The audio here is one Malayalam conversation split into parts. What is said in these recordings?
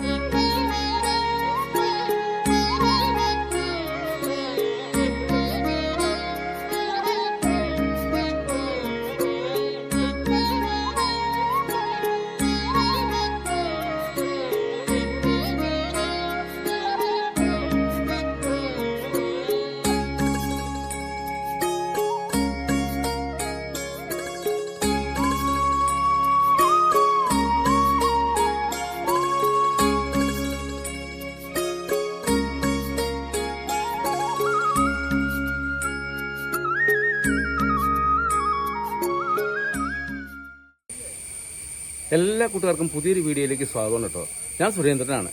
因为。എല്ലാ കൂട്ടുകാർക്കും പുതിയൊരു വീഡിയോയിലേക്ക് സ്വാഗതം കേട്ടോ. ഞാൻ സുരേന്ദ്രനാണ്.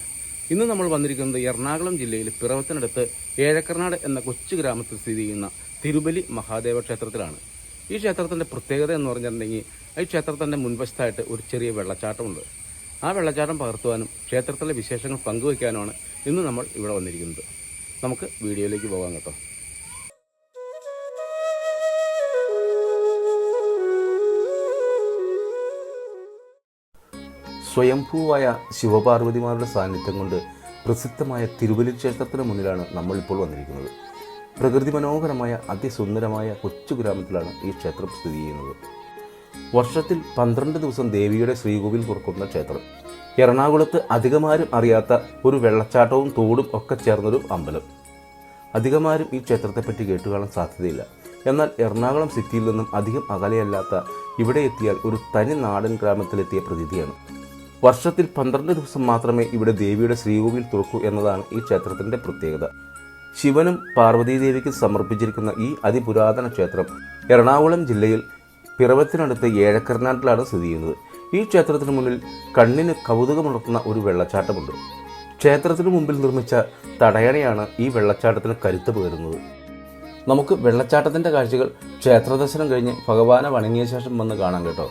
ഇന്ന് നമ്മൾ വന്നിരിക്കുന്നത് എറണാകുളം ജില്ലയിൽ പിറവത്തിനടുത്ത് ഏഴക്കർനാട് എന്ന കൊച്ചു ഗ്രാമത്തിൽ സ്ഥിതി ചെയ്യുന്ന തിരുബലി മഹാദേവ ക്ഷേത്രത്തിലാണ്. ഈ ക്ഷേത്രത്തിന്റെ പ്രത്യേകത എന്ന് പറഞ്ഞിട്ടുണ്ടെങ്കിൽ ഈ ക്ഷേത്രത്തിന്റെ മുൻവശത്തായിട്ട് ഒരു ചെറിയ വെള്ളച്ചാട്ടമുണ്ട്. ആ വെള്ളച്ചാട്ടം പകർത്തുവാനും ക്ഷേത്രത്തിലെ വിശേഷങ്ങൾ പങ്കുവയ്ക്കാനുമാണ് ഇന്ന് നമ്മൾ ഇവിടെ വന്നിരിക്കുന്നത്. നമുക്ക് വീഡിയോയിലേക്ക് പോകാം കേട്ടോ. സ്വയംഭൂവായ ശിവപാർവതിമാരുടെ സാന്നിധ്യം കൊണ്ട് പ്രസിദ്ധമായ തിരുവല്ലി ക്ഷേത്രത്തിന് മുന്നിലാണ് നമ്മളിപ്പോൾ വന്നിരിക്കുന്നത്. പ്രകൃതി മനോഹരമായ അതിസുന്ദരമായ കൊച്ചു ഗ്രാമത്തിലാണ് ഈ ക്ഷേത്രം സ്ഥിതി ചെയ്യുന്നത്. വർഷത്തിൽ പന്ത്രണ്ട് ദിവസം ദേവിയുടെ ശ്രീകോവിൽ തുറക്കുന്ന ക്ഷേത്രം. എറണാകുളത്ത് അധികമാരും അറിയാത്ത ഒരു വെള്ളച്ചാട്ടവും തോടും ഒക്കെ ചേർന്നൊരു അമ്പലം. അധികമാരും ഈ ക്ഷേത്രത്തെപ്പറ്റി കേട്ടുകാണാൻ സാധ്യതയില്ല. എന്നാൽ എറണാകുളം സിറ്റിയിൽ നിന്നും അധികം അകലെയല്ലാത്ത ഇവിടെ എത്തിയാൽ ഒരു തനി നാടൻ ഗ്രാമത്തിലെത്തിയ പ്രതീതിയാണ്. വർഷത്തിൽ പന്ത്രണ്ട് ദിവസം മാത്രമേ ഇവിടെ ദേവിയുടെ ശ്രീകോവിൽ തുറക്കൂ എന്നതാണ് ഈ ക്ഷേത്രത്തിന്റെ പ്രത്യേകത. ശിവനും പാർവതീദേവിക്കും സമർപ്പിച്ചിരിക്കുന്ന ഈ അതിപുരാതന ക്ഷേത്രം എറണാകുളം ജില്ലയിൽ പിറവത്തിനടുത്ത് ഏഴക്കർനാട്ടിലാണ് സ്ഥിതി ചെയ്യുന്നത്. ഈ ക്ഷേത്രത്തിന് മുന്നിൽ കണ്ണിന് കൗതുകമുണർത്തുന്ന ഒരു വെള്ളച്ചാട്ടമുണ്ട്. ക്ഷേത്രത്തിന് മുമ്പിൽ നിർമ്മിച്ച തടയണയാണ് ഈ വെള്ളച്ചാട്ടത്തിന് കരുത്ത് പകരുന്നത്. നമുക്ക് വെള്ളച്ചാട്ടത്തിന്റെ കാഴ്ചകൾ ക്ഷേത്രദർശനം കഴിഞ്ഞ് ഭഗവാനെ വണങ്ങിയ ശേഷം വന്ന് കാണാം കേട്ടോ.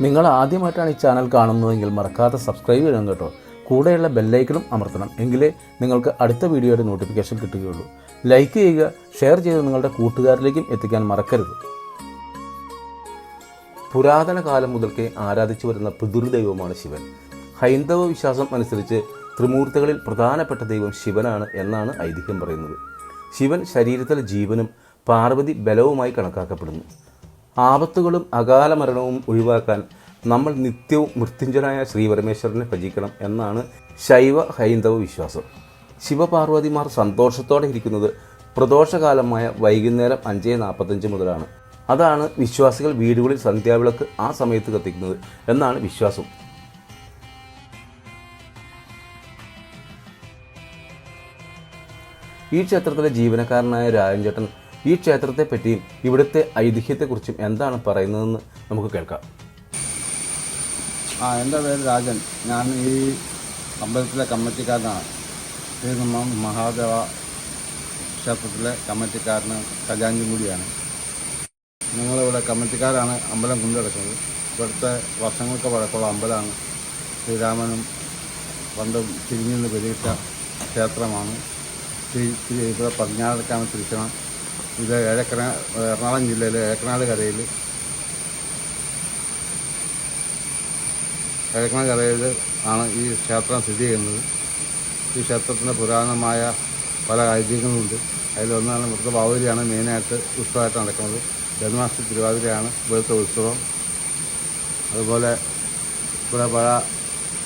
നിങ്ങൾ ആദ്യമായിട്ടാണ് ഈ ചാനൽ കാണുന്നതെങ്കിൽ മറക്കാതെ സബ്സ്ക്രൈബ് ചെയ്യണം കേട്ടോ. കൂടെയുള്ള ബെല്ലൈക്കണും അമർത്തണം. എങ്കിലേ നിങ്ങൾക്ക് അടുത്ത വീഡിയോയുടെ നോട്ടിഫിക്കേഷൻ കിട്ടുകയുള്ളൂ. ലൈക്ക് ചെയ്യുക ഷെയർ ചെയ്ത് നിങ്ങളുടെ കൂട്ടുകാരിലേക്കും എത്തിക്കാൻ മറക്കരുത്. പുരാതന കാലം മുതൽക്കേ ആരാധിച്ചു വരുന്ന പിതൃദൈവമാണ് ശിവൻ. ഹൈന്ദവ വിശ്വാസം അനുസരിച്ച് ത്രിമൂർത്തികളിൽ പ്രധാനപ്പെട്ട ദൈവം ശിവനാണ് എന്നാണ് ഐതിഹ്യം പറയുന്നത്. ശിവൻ ശരീരത്തിലെ ജീവനും പാർവതി ബലവുമായി കണക്കാക്കപ്പെടുന്നു. ആപത്തുകളും അകാല മരണവും ഒഴിവാക്കാൻ നമ്മൾ നിത്യവും മൃത്യുഞ്ജനായ ശ്രീപരമേശ്വരനെ ഭജിക്കണം എന്നാണ് ശൈവ ഹൈന്ദവ വിശ്വാസം. ശിവപാർവതിമാർ സന്തോഷത്തോടെ ഇരിക്കുന്നത് പ്രദോഷകാലമായ വൈകുന്നേരം അഞ്ച് നാൽപ്പത്തഞ്ച് മുതലാണ്. അതാണ് വിശ്വാസികൾ വീടുകളിൽ സന്ധ്യാവിളക്ക് ആ സമയത്ത് കത്തിക്കുന്നത് എന്നാണ് വിശ്വാസം. ഈ ക്ഷേത്രത്തിലെ ജീവനക്കാരനായ രാജൻചേട്ടൻ ഈ ക്ഷേത്രത്തെപ്പറ്റിയും ഇവിടുത്തെ ഐതിഹ്യത്തെക്കുറിച്ചും എന്താണ് പറയുന്നതെന്ന് നമുക്ക് കേൾക്കാം. ആ എന്റെ പേര് രാജൻ. ഞാൻ ഈ അമ്പലത്തിലെ കമ്മിറ്റിക്കാരനാണ്. നമ്മൾ മഹാദേവ ക്ഷേത്രത്തിലെ കമ്മിറ്റിക്കാരന് കല്യാഞ്ചും കൂടിയാണ്. ഞങ്ങളിവിടെ കമ്മിറ്റിക്കാരാണ് അമ്പലം കൊണ്ടുനടക്കുന്നത്. ഇവിടുത്തെ വർഷങ്ങൾക്ക് പഴക്കമുള്ള അമ്പലമാണ് ശ്രീരാമനും പണ്ടും തിരിഞ്ഞു നിന്ന് ക്ഷേത്രമാണ്. ശ്രീ- ശ്രീ- ഇവിടെ പടിഞ്ഞാറക്കാണ് തിരിച്ചണം. ഇത് ഏഴക്കര എറണാകുളം ജില്ലയിലെ ഏക്കനാട് കരയിൽ. കിഴക്കണക്കരയിൽ ആണ് ഈ ക്ഷേത്രം സ്ഥിതി ചെയ്യുന്നത്. ഈ ക്ഷേത്രത്തിന്റെ പുരാതനമായ പല ഐതിഹ്യങ്ങളുണ്ട്. അതിലൊന്നാണ് ഇവിടുത്തെ ബാഹുലിയാണ് മെയിനായിട്ട് ഉത്സവമായിട്ട് നടക്കുന്നത്. ജന്മാഷ്ടമി തിരുവാതിരയാണ് ഇവിടുത്തെ ഉത്സവം. അതുപോലെ ഇവിടെ പല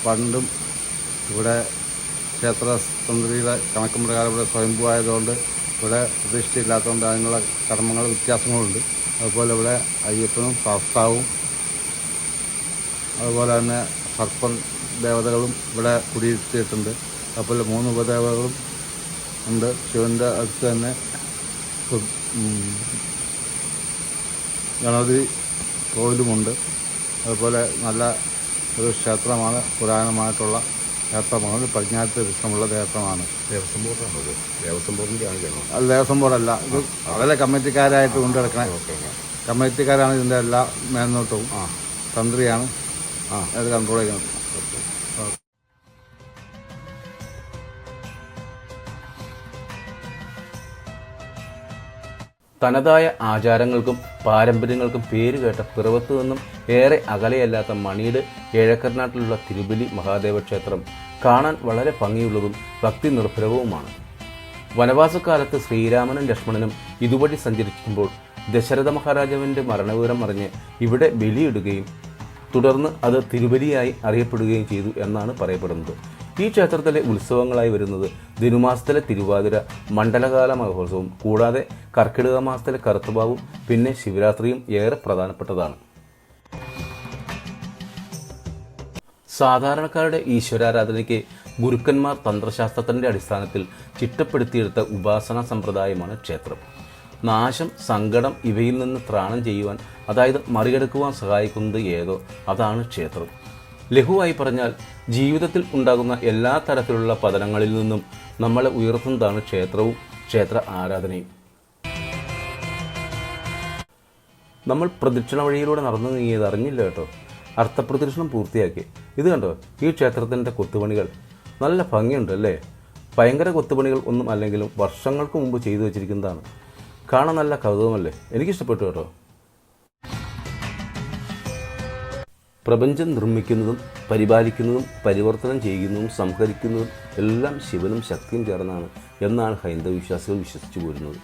പണ്ടും ഇവിടെ ക്ഷേത്ര തന്ത്രിയുടെ കണക്കും പ്രകാരം ഇവിടെ സ്വയംഭൂവായതുകൊണ്ട് ഇവിടെ പ്രതിഷ്ഠയില്ലാത്തതുകൊണ്ട് അതിനുള്ള കർമ്മങ്ങൾ വ്യത്യാസങ്ങളുണ്ട്. അതുപോലെ ഇവിടെ അയ്യപ്പനും ശാസ്താവും അതുപോലെ തന്നെ സർപ്പൻ ദേവതകളും ഇവിടെ കുടിയിരുത്തിയിട്ടുണ്ട്. അതുപോലെ മൂന്ന് ഉപദേവതകളും ഉണ്ട്. ശിവന്റെ അടുത്ത് തന്നെ ഗണപതി കോവിലുമുണ്ട് അതുപോലെ നല്ല ഒരു ക്ഷേത്രമാണ് പുരാതനമായിട്ടുള്ള ക്ഷേത്രമാണ്. പടിഞ്ഞാറ്റ് വൃക്ഷമുള്ള ക്ഷേത്രമാണ്. ദേവസ്വം ബോർഡാണത് ദേവസ്വം ബോർഡിന്റെ ആണ് കേട്ടോ അത് ദേവസ്വം ബോർഡല്ല. ഇത് വളരെ കമ്മിറ്റിക്കാരായിട്ട് കൊണ്ടു നടക്കണേ. കമ്മിറ്റിക്കാരാണ് ഇതിന്റെ എല്ലാ മേൽനോട്ടവും. ആ. തന്ത്രിയാണ്. ആ. അത് കൺട്രോൾ ചെയ്യുന്നത്. തനതായ ആചാരങ്ങൾക്കും പാരമ്പര്യങ്ങൾക്കും പേരുകേട്ട പിറവത്തു നിന്നും ഏറെ അകലെയല്ലാത്ത മണിയുടെ ഏഴക്കർനാട്ടിലുള്ള തിരുബലി മഹാദേവ ക്ഷേത്രം കാണാൻ വളരെ ഭംഗിയുള്ളതും ഭക്തി നിർഭരവുമാണ് വനവാസക്കാലത്ത് ശ്രീരാമനും ലക്ഷ്മണനും ഇതുവഴി സഞ്ചരിക്കുമ്പോൾ ദശരഥ മഹാരാജാവിന്റെ മരണവിവരം അറിഞ്ഞ് ഇവിടെ ബലിയിടുകയും തുടർന്ന് അത് തിരുവലിയായി അറിയപ്പെടുകയും ചെയ്തു എന്നാണ് പറയപ്പെടുന്നത്. ഈ ക്ഷേത്രത്തിലെ ഉത്സവങ്ങളായി വരുന്നത് ധനുമാസത്തിലെ തിരുവാതിര മണ്ഡലകാല മഹോത്സവം കൂടാതെ കർക്കിടക മാസത്തിലെ കറുത്തുഭാവും പിന്നെ ശിവരാത്രിയും ഏറെ പ്രധാനപ്പെട്ടതാണ്. സാധാരണക്കാരുടെ ഈശ്വരാരാധനയ്ക്ക് ഗുരുക്കന്മാർ തന്ത്രശാസ്ത്രത്തിന്റെ അടിസ്ഥാനത്തിൽ ചിട്ടപ്പെടുത്തിയെടുത്ത ഉപാസനാ സമ്പ്രദായമാണ് ക്ഷേത്രം. നാശം സങ്കടം ഇവയിൽ നിന്ന് ത്രാണം ചെയ്യുവാൻ അതായത് മറികടക്കുവാൻ സഹായിക്കുന്നത് ഏതോ അതാണ് ക്ഷേത്രം. ലഘുവായി പറഞ്ഞാൽ ജീവിതത്തിൽ ഉണ്ടാകുന്ന എല്ലാ തരത്തിലുള്ള പതനങ്ങളിൽ നിന്നും നമ്മളെ ഉയർത്തുന്നതാണ് ക്ഷേത്രവും ക്ഷേത്ര ആരാധനയും. നമ്മൾ പ്രദക്ഷിണ വഴിയിലൂടെ നടന്നു നീങ്ങിയത് അറിഞ്ഞില്ല കേട്ടോ. അർത്ഥപ്രദക്ഷിണം പൂർത്തിയാക്കി. ഇത് കണ്ടോ? ഈ ക്ഷേത്രത്തിന്റെ കൊത്തുപണികൾ. നല്ല ഭംഗിയുണ്ട് അല്ലേ ഭയങ്കര കൊത്തുപണികൾ ഒന്നും അല്ലെങ്കിലും വർഷങ്ങൾക്ക് മുമ്പ് ചെയ്തു വെച്ചിരിക്കുന്നതാണ്. കാണാൻ നല്ല കൗതുകമല്ലേ? എനിക്കിഷ്ടപ്പെട്ടു കേട്ടോ. പ്രപഞ്ചം നിർമ്മിക്കുന്നതും പരിപാലിക്കുന്നതും പരിവർത്തനം ചെയ്യുന്നതും സംഹരിക്കുന്നതും എല്ലാം ശിവനും ശക്തിയും ചേർന്നാണ് എന്നാണ് ഹൈന്ദവ വിശ്വാസികൾ വിശ്വസിച്ചു പോരുന്നത്.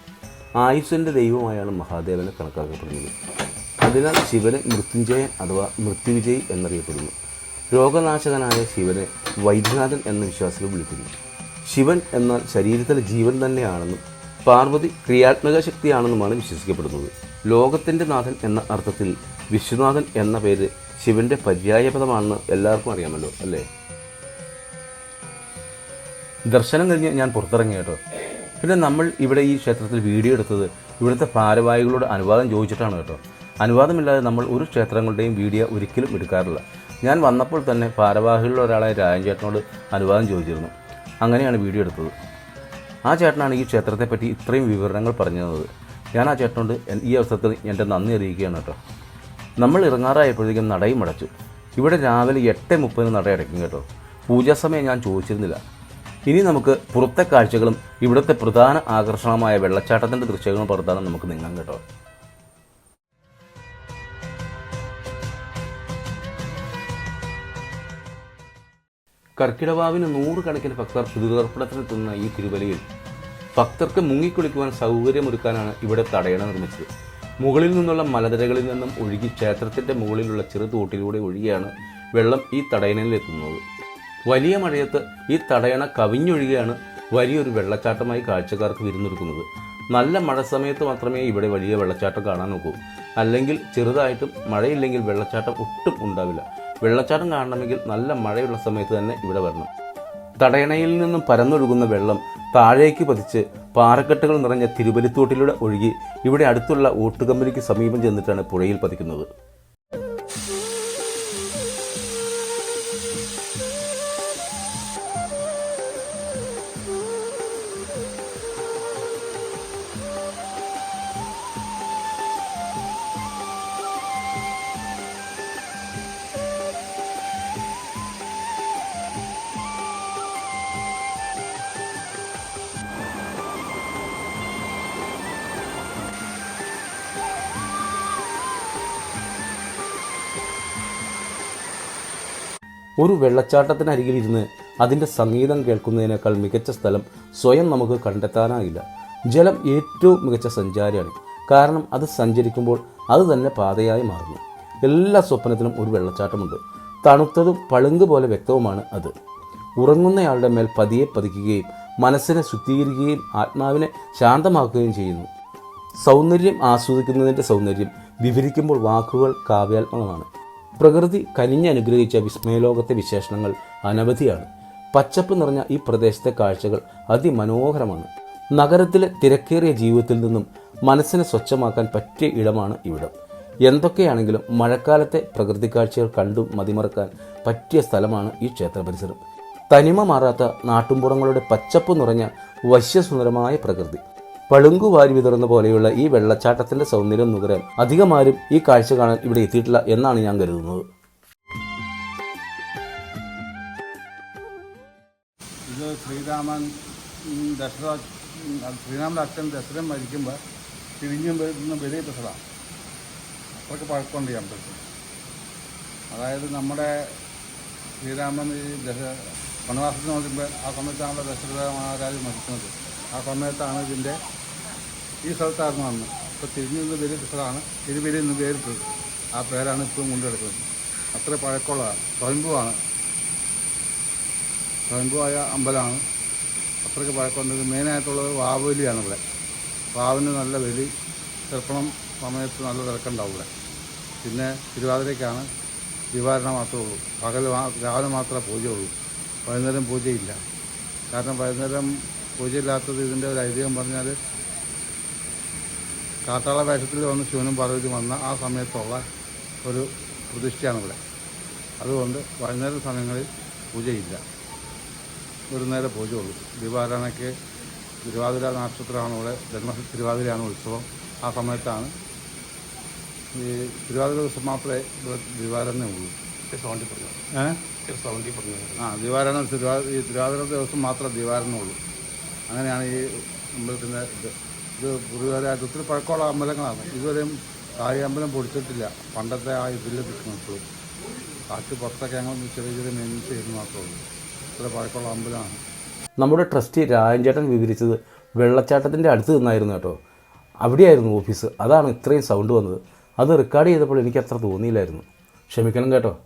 ആയുസ്സിന്റെ ദൈവമായാണ് മഹാദേവനെ കണക്കാക്കപ്പെടുന്നത്. അതിനാൽ ശിവനെ മൃത്യുഞ്ജയൻ അഥവാ മൃത്യുവിജയ് എന്നറിയപ്പെടുന്നു. രോഗനാശകനായ ശിവനെ വൈദ്യനാഥൻ എന്ന വിശ്വാസത്തിൽ വിളിക്കുന്നു. ശിവൻ എന്നാൽ ശരീരത്തിലെ ജീവൻ തന്നെയാണെന്നും പാർവതി ക്രിയാത്മക ശക്തിയാണെന്നുമാണ് വിശ്വസിക്കപ്പെടുന്നത്. ലോകത്തിന്റെ നാഥൻ എന്ന അർത്ഥത്തിൽ വിശ്വനാഥൻ എന്ന പേര് ശിവന്റെ പര്യായപദമാണെന്ന് എല്ലാവർക്കും അറിയാമല്ലോ അല്ലേ? ദർശനം കഴിഞ്ഞ് ഞാൻ പുറത്തിറങ്ങി കേട്ടോ. പിന്നെ നമ്മൾ ഇവിടെ ഈ ക്ഷേത്രത്തിൽ വീഡിയോ എടുത്തത് ഇവിടുത്തെ ഭാരവാഹികളോട് അനുവാദം ചോദിച്ചിട്ടാണ് കേട്ടോ. അനുവാദമില്ലാതെ നമ്മൾ ഒരു ക്ഷേത്രങ്ങളുടെയും വീഡിയോ ഒരിക്കലും എടുക്കാറില്ല. ഞാൻ വന്നപ്പോൾ തന്നെ ഭാരവാഹികളിൽ ഒരാളായ രാജൻ ചേട്ടനോട് അനുവാദം ചോദിച്ചിരുന്നു. അങ്ങനെയാണ് വീഡിയോ എടുത്തത്. ആ ചേട്ടനാണ് ഈ ക്ഷേത്രത്തെപ്പറ്റി ഇത്രയും വിവരങ്ങൾ പറഞ്ഞു തന്നത് ഞാൻ ആ ചേട്ടനോട് ഈ അവസരത്തിൽ എന്റെ നന്ദി അറിയിക്കുകയാണ് കേട്ടോ. നമ്മൾ ഇറങ്ങാറായപ്പോഴത്തേക്കും നടയും അടച്ചു ഇവിടെ രാവിലെ എട്ട് മുപ്പതിന് നട അടയ്ക്കും കേട്ടോ. പൂജാ സമയം ഞാൻ ചോദിച്ചിരുന്നില്ല. ഇനി നമുക്ക് പുറത്തെ കാഴ്ചകളും ഇവിടുത്തെ പ്രധാന ആകർഷണമായ വെള്ളച്ചാട്ടത്തിന്റെ ദൃശ്യങ്ങളും പുറത്താണ് നമുക്ക് നീങ്ങാൻ കേട്ടോ. കർക്കിടവാവിന് നൂറുകണക്കിന് ഭക്തർ പിതൃതർപ്പണത്തിനെത്തുന്ന ഈ തിരുവലയിൽ ഭക്തർക്ക് മുങ്ങിക്കുളിക്കുവാൻ സൗകര്യമൊരുക്കാനാണ് ഇവിടെ തടയണ നിർമ്മിച്ചത്. മുകളിൽ നിന്നുള്ള മലനിരകളിൽ നിന്നും ഒഴുകി ക്ഷേത്രത്തിന്റെ മുകളിലുള്ള ചെറു തോട്ടിലൂടെ ഒഴുകിയാണ് വെള്ളം ഈ തടയണയിൽ എത്തുന്നത് വലിയ മഴയത്ത് ഈ തടയണ കവിഞ്ഞൊഴുകിയാണ് വലിയൊരു വെള്ളച്ചാട്ടമായി കാഴ്ചക്കാർക്ക് വിരുന്നൊരുക്കുന്നത്. നല്ല മഴ സമയത്ത് മാത്രമേ ഇവിടെ വലിയ വെള്ളച്ചാട്ടം കാണാൻ നോക്കൂ. അല്ലെങ്കിൽ ചെറുതായിട്ടും മഴയില്ലെങ്കിൽ വെള്ളച്ചാട്ടം ഒട്ടും ഉണ്ടാവില്ല. വെള്ളച്ചാട്ടം കാണണമെങ്കിൽ നല്ല മഴയുള്ള സമയത്ത് തന്നെ ഇവിടെ വരണം. തടയണയിൽ നിന്നും പരന്നൊഴുകുന്ന വെള്ളം താഴേക്ക് പതിച്ച് പാറക്കെട്ടുകൾ നിറഞ്ഞ തിരുവലിത്തോട്ടിലൂടെ ഒഴുകി ഇവിടെ അടുത്തുള്ള ഓട്ടുകമ്പനിക്ക് സമീപം ചെന്നിട്ടാണ് പുഴയിൽ പതിക്കുന്നത്. ഒരു വെള്ളച്ചാട്ടത്തിനരികിൽ ഇരുന്ന് അതിന്റെ സംഗീതം കേൾക്കുന്നതിനേക്കാൾ മികച്ച സ്ഥലം സ്വയം നമുക്ക് കണ്ടെത്താനാകില്ല ജലം ഏറ്റവും മികച്ച സഞ്ചാരിയാണ്. കാരണം അത് സഞ്ചരിക്കുമ്പോൾ അത് തന്നെ പാതയായി മാറുന്നു. എല്ലാ സ്വപ്നത്തിനും ഒരു വെള്ളച്ചാട്ടമുണ്ട്. തണുത്തതും പളുങ്ക് പോലെ വ്യക്തവുമാണ് അത്. ഉറങ്ങുന്നയാളുടെ മേൽ പതിയെ പതിക്കുകയും മനസ്സിനെ ശുദ്ധീകരിക്കുകയും ആത്മാവിനെ ശാന്തമാക്കുകയും ചെയ്യുന്നു. സൗന്ദര്യം ആസ്വദിക്കുന്നതിന്റെ സൗന്ദര്യം വിവരിക്കുമ്പോൾ വാക്കുകൾ കാവ്യാത്മകമാണ്. പ്രകൃതി കനിഞ്ഞനുഗ്രഹിച്ച വിസ്മയലോകത്തെ വിശേഷണങ്ങൾ അനവധിയാണ്. പച്ചപ്പ് നിറഞ്ഞ ഈ പ്രദേശത്തെ കാഴ്ചകൾ അതിമനോഹരമാണ്. നഗരത്തിലെ തിരക്കേറിയ ജീവിതത്തിൽ നിന്നും മനസ്സിനെ സ്വച്ഛമാക്കാൻ പറ്റിയ ഇടമാണ് ഇവിടം. എന്തൊക്കെയാണെങ്കിലും മഴക്കാലത്തെ പ്രകൃതി കാഴ്ചകൾ കണ്ടും മതിമറക്കാൻ പറ്റിയ സ്ഥലമാണ് ഈ ക്ഷേത്ര പരിസരം. തനിമ മാറാത്ത നാട്ടുംപുറങ്ങളുടെ പച്ചപ്പ് നിറഞ്ഞ വശ്യസുന്ദരമായ പ്രകൃതി. പളുങ്കു വാരി വിതറുന്ന പോലെയുള്ള ഈ വെള്ളച്ചാട്ടത്തിന്റെ സൗന്ദര്യം നുകരാൻ അധികമാരും ഈ കാഴ്ച കാണാൻ ഇവിടെ എത്തിയിട്ടില്ല എന്നാണ് ഞാൻ കരുതുന്നത്. ഇത് ശ്രീരാമൻ ഉം, ശ്രീരാമന്റെ അച്ഛൻ ദശരൻ മരിക്കുമ്പോൾ തിരിഞ്ഞു വരുന്ന വലിയ പ്രസലാണ് അത്രയ്ക്ക് പഴക്കമുണ്ട് ഈ അമ്പലത്തിൽ. അതായത് നമ്മുടെ ശ്രീരാമൻ ഈ ദശ വനവാസത്തിന് നോക്കുമ്പോൾ ആ സമയത്താണല്ലോ ദശരഥ മഹാരാജ് മരിക്കുന്നത്. ആ സമയത്താണ് ഇതിന്റെ ഈ സ്ഥലത്തായിരുന്നു അന്ന് ഇപ്പോൾ തിരിഞ്ഞു നിന്ന് പ്രസലാണ് തിരുവലി എന്ന് പേരിട്ടത്. ആ പേരാണ് ഇപ്പോഴും കൊണ്ടുനടക്കുന്നത്. അത്ര പഴക്കമുള്ളതാണ്. സ്വയംഭുവാണ്. സ്വയംഭുവായ അമ്പലമാണ്. അത്രയ്ക്ക് പഴക്കമുണ്ട്. മെയിനായിട്ടുള്ളത് വാവലിയാണ് ഇവിടെ. വാവിന് നല്ല വലി ചെറുപ്പണം സമയത്ത് നല്ല തിരക്കുണ്ടാവും ഇവിടെ. പിന്നെ തിരുവാതിരയ്ക്കാണ് ദിവാരണ മാത്രമേ ഉള്ളൂ. പകൽ രാവിലെ മാത്രമേ പൂജയുള്ളൂ. വൈകുന്നേരം പൂജയില്ല. കാരണം വൈകുന്നേരം പൂജയില്ലാത്തത് ഇതിന്റെ ഒരു ഐതിഹ്യം പറഞ്ഞാൽ കാട്ടാള വേഷത്തിൽ വന്ന് ശിവനും പാർവതി വന്ന ആ സമയത്തുള്ള ഒരു പ്രതിഷ്ഠയാണ് ഇവിടെ. അതുകൊണ്ട് വൈകുന്നേര സമയങ്ങളിൽ പൂജയില്ല. ഒരു നേരം പൂജയുള്ളൂ. ദീപാരാധനയ്ക്ക് തിരുവാതിര നക്ഷത്രമാണ് ഇവിടെ ജന്മ തിരുവാതിരയാണ് ഉത്സവം. ആ സമയത്താണ് ഈ തിരുവാതിര ദിവസം മാത്രമേ ഇവിടെ ഉള്ളൂ. ആ ദിവാരണം തിരുവാ ഈ തിരുവാതിര ദിവസം മാത്രമേ ദിവാരണമുള്ളൂ അങ്ങനെയാണ് ഈ അമ്പലത്തിന്റെ ഇത്. ഇത് പുതിയതായിട്ട് ഒത്തിരി പഴക്കമുള്ള അമ്പലങ്ങളാണ്. ഇതുവരെയും താഴെ അമ്പലം പൊടിച്ചിട്ടില്ല. പണ്ടത്തെ ആ ഇതിൽ നിൽക്കുന്നു ഇപ്പോഴും. കാറ്റ് പുറത്തൊക്കെ ഞങ്ങൾ ചെറിയ ചെറിയ മെയിൻസ് ചെയ്ത് മാത്രമേ ഇത്ര പഴക്കമുള്ള അമ്പലമാണ്. നമ്മുടെ ട്രസ്റ്റി രാജൻചേട്ടൻ വിവരിച്ചത് വെള്ളച്ചാട്ടത്തിന്റെ അടുത്ത് നിന്നായിരുന്നു കേട്ടോ. അവിടെയായിരുന്നു ഓഫീസ്. അതാണ് ഇത്രയും സൗണ്ട് വന്നത്. അത് റെക്കോർഡ് ചെയ്തപ്പോൾ എനിക്ക് അത്ര തോന്നിയില്ലായിരുന്നു. ക്ഷമിക്കണം കേട്ടോ.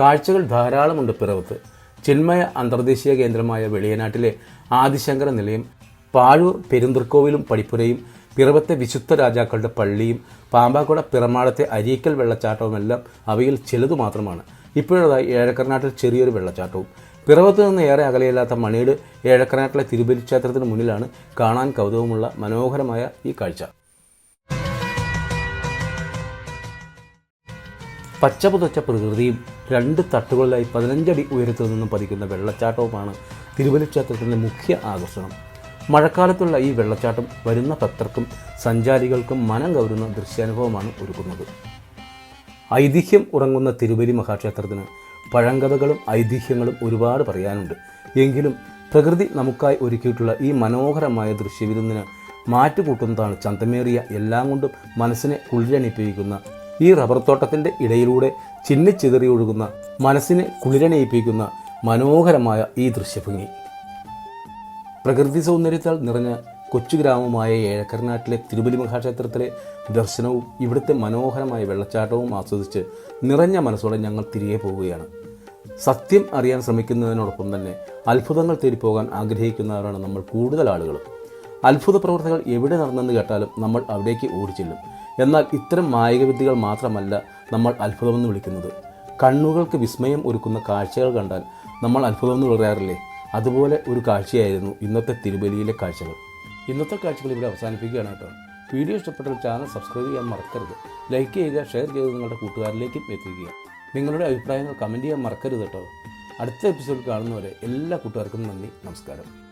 കാഴ്ചകൾ ധാരാളമുണ്ട് പിറവത്ത്. ചിന്മയ അന്തർദേശീയ കേന്ദ്രമായ വെളിയനാട്ടിലെ ആദിശങ്കര നിലയം പാഴൂർ പെരുന്തൃക്കോവിലും പടിപ്പുരയും പിറവത്തെ വിശുദ്ധ രാജാക്കളുടെ പള്ളിയും പാമ്പാക്കുട പിറമാടത്തെ അരീക്കൽ വെള്ളച്ചാട്ടവുമെല്ലാം അവയിൽ ചിലതു മാത്രമാണ്. ഇപ്പോഴതായി ഏഴക്കർനാട്ടിൽ ചെറിയൊരു വെള്ളച്ചാട്ടവും. പിറവത്ത് നിന്ന് ഏറെ അകലെയില്ലാത്ത മണിയുടെ ഏഴക്കർനാട്ടിലെ തിരുബലി ക്ഷേത്രത്തിന് മുന്നിലാണ് കാണാൻ കൗതുകമുള്ള മനോഹരമായ ഈ കാഴ്ച. പച്ചപുതച്ച പ്രകൃതിയും രണ്ട് തട്ടുകളിലായി പതിനഞ്ചടി ഉയരത്തിൽ നിന്നും പതിക്കുന്ന വെള്ളച്ചാട്ടവുമാണ് തിരുവല്ല ക്ഷേത്രത്തിന്റെ മുഖ്യ ആകർഷണം. മഴക്കാലത്തുള്ള ഈ വെള്ളച്ചാട്ടം വരുന്ന ഭക്തർക്കും സഞ്ചാരികൾക്കും മനം കവരുന്ന ദൃശ്യാനുഭവമാണ് ഒരുക്കുന്നത്. ഐതിഹ്യം ഉറങ്ങുന്ന തിരുവലി മഹാക്ഷേത്രത്തിന് പഴങ്കഥകളും ഐതിഹ്യങ്ങളും ഒരുപാട് പറയാനുണ്ട്. എങ്കിലും പ്രകൃതി നമുക്കായി ഒരുക്കിയിട്ടുള്ള ഈ മനോഹരമായ ദൃശ്യവിരുന്നിന് മാറ്റുകൂട്ടുന്നതാണ് ചന്തമേറിയ എല്ലാം കൊണ്ടും മനസ്സിനെ കുളിരണിപ്പിക്കുന്ന ഈ റബ്ബർ തോട്ടത്തിന്റെ ഇടയിലൂടെ ചിന്നിച്ചിതറി ഒഴുകുന്ന മനസ്സിനെ കുളിരണിയിപ്പിക്കുന്ന മനോഹരമായ ഈ ദൃശ്യഭംഗി. പ്രകൃതി സൗന്ദര്യത്താൽ നിറഞ്ഞ കൊച്ചു ഗ്രാമമായ ഏഴക്കരനാട്ടിലെ തിരുബലി മഹാക്ഷേത്രത്തിലെ ദർശനവും ഇവിടുത്തെ മനോഹരമായ വെള്ളച്ചാട്ടവും ആസ്വദിച്ച് നിറഞ്ഞ മനസ്സോടെ ഞങ്ങൾ തിരികെ പോവുകയാണ്. സത്യം അറിയാൻ ശ്രമിക്കുന്നതിനോടൊപ്പം തന്നെ അത്ഭുതങ്ങൾ തേടിപ്പോകാൻ ആഗ്രഹിക്കുന്നവരാണ് നമ്മൾ കൂടുതൽ ആളുകൾ അത്ഭുത പ്രവർത്തികൾ എവിടെ നടന്നെന്ന് കേട്ടാലും നമ്മൾ അവിടേക്ക് ഓടിച്ചെല്ലും. എന്നാൽ ഇത്തരം മായികവിദ്യകൾ മാത്രമല്ല നമ്മൾ അത്ഭുതമെന്ന് വിളിക്കുന്നത്. കണ്ണുകൾക്ക് വിസ്മയം ഒരുക്കുന്ന കാഴ്ചകൾ കണ്ടാൽ നമ്മൾ അത്ഭുതമെന്ന് പറയാറില്ലേ അതുപോലെ ഒരു കാഴ്ചയായിരുന്നു ഇന്നത്തെ തിരുബലിയിലെ കാഴ്ചകൾ. ഇന്നത്തെ കാഴ്ചകൾ ഇവിടെ അവസാനിപ്പിക്കുകയാണ് കേട്ടോ. വീഡിയോ ഇഷ്ടപ്പെട്ടാൽ ചാനൽ സബ്സ്ക്രൈബ് ചെയ്യാൻ മറക്കരുത്. ലൈക്ക് ചെയ്യുക ഷെയർ ചെയ്ത് നിങ്ങളുടെ കൂട്ടുകാരിലേക്കും എത്തിക്കുക. നിങ്ങളുടെ അഭിപ്രായങ്ങൾ കമന്റ് ചെയ്യാൻ മറക്കരുത് കേട്ടോ. അടുത്ത എപ്പിസോഡ് കാണുന്നവരെ എല്ലാ കൂട്ടുകാർക്കും നന്ദി നമസ്കാരം.